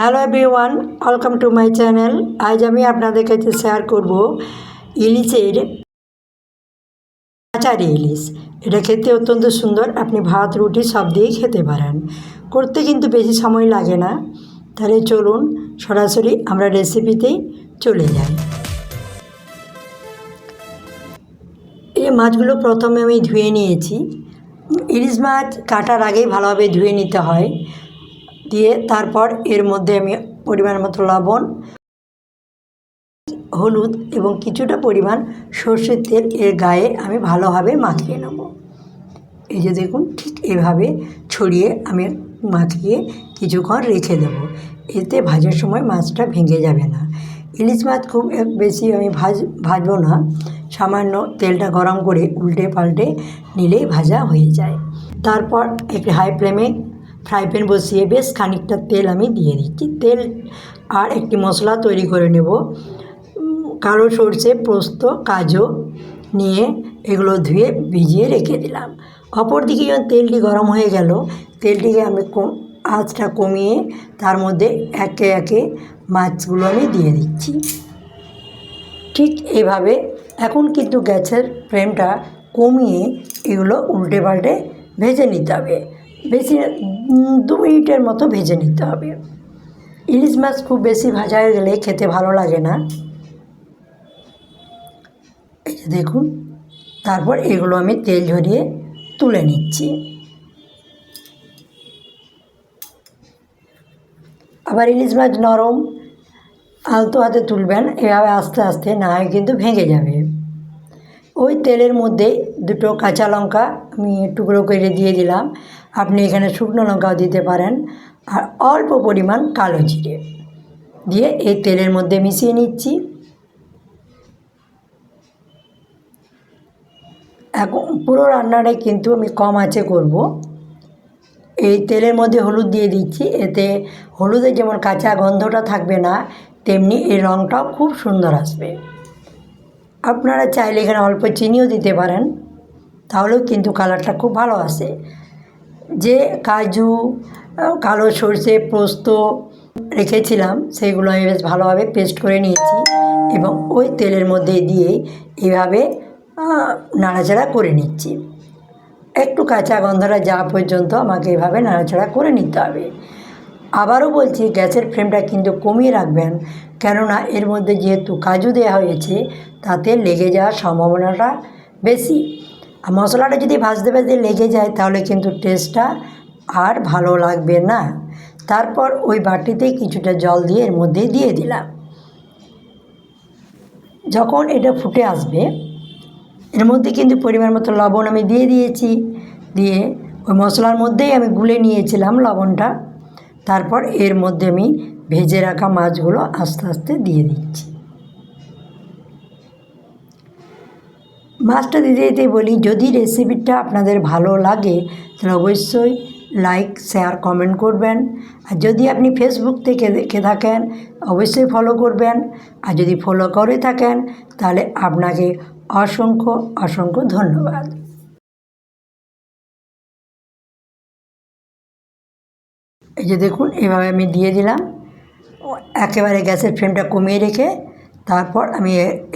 Hello everyone welcome to my channel আজ আমি আপনাদের কাছে শেয়ার করব ইলিশের আচারি ইলিশ। এটা খেতে অত্যন্ত সুন্দর। আপনি ভাত, রুটি সব দিয়েই খেতে পারেন। করতে কিন্তু বেশি সময় লাগে না। তাহলে চলুন, সরাসরি আমরা রেসিপিতেই চলে যাই। এই মাছগুলো প্রথমে আমি ধুয়ে নিয়েছি। ইলিশ মাছ কাটার আগেই ভালোভাবে ধুয়ে নিতে হয়। দিয়ে তারপর এর মধ্যে আমি পরিমাণ মতো লবণ, হলুদ এবং কিছুটা পরিমাণ সর্ষের তেল এর গায়ে আমি ভালোভাবে মাখিয়ে নেব। এই যে দেখুন, ঠিক এভাবে ছড়িয়ে আমি মাখিয়ে কিছুক্ষণ রেখে দেব। এতে ভাজার সময় মাছটা ভেঙে যাবে না। ইলিশ মাছ খুব বেশি আমি ভাজ, ভাজবো না। সামান্য তেলটা গরম করে উল্টে পাল্টে নিলেই ভাজা হয়ে যায়। তারপর একটি হাই ফ্লেমে ফ্রাই প্যান বসিয়ে বেশ খানিকটা তেল আমি দিয়ে দিচ্ছি। তেল আর একটি মশলা তৈরি করে নেব। কালো সর্ষে, পোস্ত, কাজু নিয়ে এগুলো ধুয়ে ভিজিয়ে রেখে দিলাম। অপরদিকে যখন তেলটি গরম হয়ে গেল, তেলটিকে আমি কম আঁচটা কমিয়ে তার মধ্যে একে একে মাছগুলো আমি দিয়ে দিচ্ছি। ঠিক এভাবে এখন কিন্তু গ্যাসের ফ্লেমটা কমিয়ে এগুলো উল্টে পাল্টে ভেজে নিতে হবে। বেশি দু মিনিটের মতো ভেজে নিতে হবে। ইলিশ মাছ খুব বেশি ভাজা হয়ে গেলে খেতে ভালো লাগে না। এই যে দেখুন, তারপর এগুলো আমি তেল ঝরিয়ে তুলে নিচ্ছি। আবার ইলিশ মাছ নরম, আলতো হাতে তুলবেন, এভাবে আস্তে আস্তে না হয় কিন্তু ভেঙে যাবে। ওই তেলের মধ্যে দুটো কাঁচা লঙ্কা আমি টুকরো করে দিয়ে দিলাম। আপনি এখানে শুকনো লঙ্কাও দিতে পারেন। আর অল্প পরিমাণ কালো জিরে দিয়ে এই তেলের মধ্যে মিশিয়ে নিচ্ছি। এখন পুরো রান্নাটাই কিন্তু আমি কম আছে করব। এই তেলের মধ্যে হলুদ দিয়ে দিচ্ছি। এতে হলুদের যেমন কাঁচা গন্ধটা থাকবে না, তেমনি এই রঙটাও খুব সুন্দর আসবে। আপনারা চাইলে এখানে অল্প চিনিও দিতে পারেন। তাহলেও কিন্তু কালারটা খুব ভালো আসে যে কাজু কালো সর্ষে পোস্ত রেখেছিলাম সেগুলো আমি বেশ ভালোভাবে পেস্ট করে নিয়েছি এবং ওই তেলের মধ্যে দিয়ে এইভাবে আহ, নাড়াচাড়া করে নিচ্ছি। একটু কাঁচা গন্ধটা যাওয়া পর্যন্ত আমাকে এভাবে নাড়াচাড়া করে নিতে হবে। আবারও বলছি গ্যাসের ফ্লেমটা কিন্তু কমিয়ে রাখবেন কেননা এর মধ্যে যেহেতু কাজু দেওয়া হয়েছে তাতে লেগে যাওয়ার সম্ভাবনাটা বেশি। আর মশলাটা যদি ভাজতে ভাজতে লেগে যায়, তাহলে কিন্তু টেস্টটা আর ভালো লাগবে না। তারপর ওই বাটিতে কিছুটা জল দিয়ে এর মধ্যে দিয়ে দিলাম। যখন এটা ফুটে আসবে, এর মধ্যে কিন্তু পরিমাণ মতো লবণ আমি দিয়ে দিয়েছি। দিয়ে ওই মশলার মধ্যেই আমি গুলে নিয়েছিলাম লবণটা। তারপর এর মধ্যে আমি ভেজে রাখা মাছগুলো আস্তে আস্তে দিয়ে দিচ্ছি। মাছটা দিতে দিতে বলি, যদি রেসিপিটা আপনাদের ভালো লাগে, তাহলে অবশ্যই লাইক শেয়ার কমেন্ট করবেন। আর যদি আপনি ফেসবুক থেকে দেখে থাকেন, অবশ্যই ফলো করবেন। আর যদি ফলো করে থাকেন, তাহলে আপনাকে অসংখ্য অসংখ্য ধন্যবাদ। এই যে দেখুন, এভাবে আমি দিয়ে দিলাম। একেবারে গ্যাসের ফ্লেমটা কমিয়ে রেখে তারপর আমি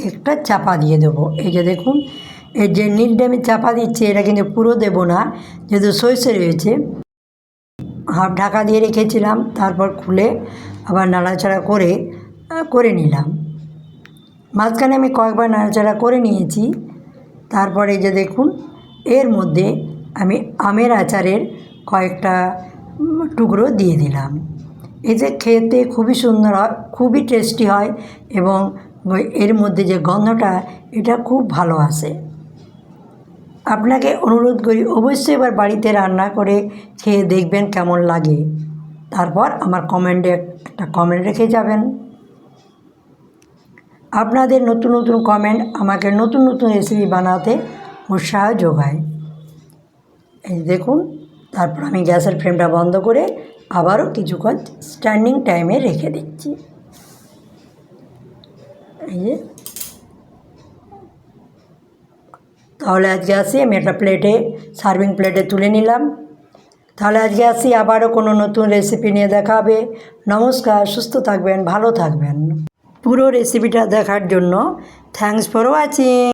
একটা চাপা দিয়ে দেবো। এই যে দেখুন, এই যে নীলটা আমি চাপা দিচ্ছি, এটা কিন্তু পুরো দেবো না, যেহেতু সরষে রয়েছে। হাফ ঢাকা দিয়ে রেখেছিলাম, তারপর খুলে আবার নাড়াচাড়া করে করে নিলাম। মাঝখানে আমি কয়েকবার নাড়াচাড়া করে নিয়েছি। তারপরে এই যে দেখুন, এর মধ্যে আমি আমের আচারের কয়েকটা টুকরো দিয়ে দিলাম। এতে খেতে খুবই সুন্দর হয়, খুবই টেস্টি হয় এবং এর মধ্যে যে গন্ধটা, এটা খুব ভালো আসে আপনাকে অনুরোধ করি অবশ্যই এবার বাড়িতে রান্না করে খেয়ে দেখবেন কেমন লাগে। তারপর আমার কমেন্টে একটা কমেন্ট রেখে যাবেন। আপনাদের নতুন নতুন কমেন্ট আমাকে নতুন নতুন রেসিপি বানাতে উৎসাহ যোগায়। এই দেখুন, তারপর আমি গ্যাসের ফ্লেমটা বন্ধ করে আবারও কিছুক্ষণ স্ট্যান্ডিং টাইমে রেখে দিচ্ছি। এই তাহলে আজকে আসি, আমি একটা প্লেটে সার্ভিং প্লেটে তুলে নিলাম। তাহলে আজকে আসি, আবারও কোনো নতুন রেসিপি নিয়ে দেখা হবে। নমস্কার, সুস্থ থাকবেন, ভালো থাকবেন। পুরো রেসিপিটা দেখার জন্য থ্যাংকস ফর ওয়াচিং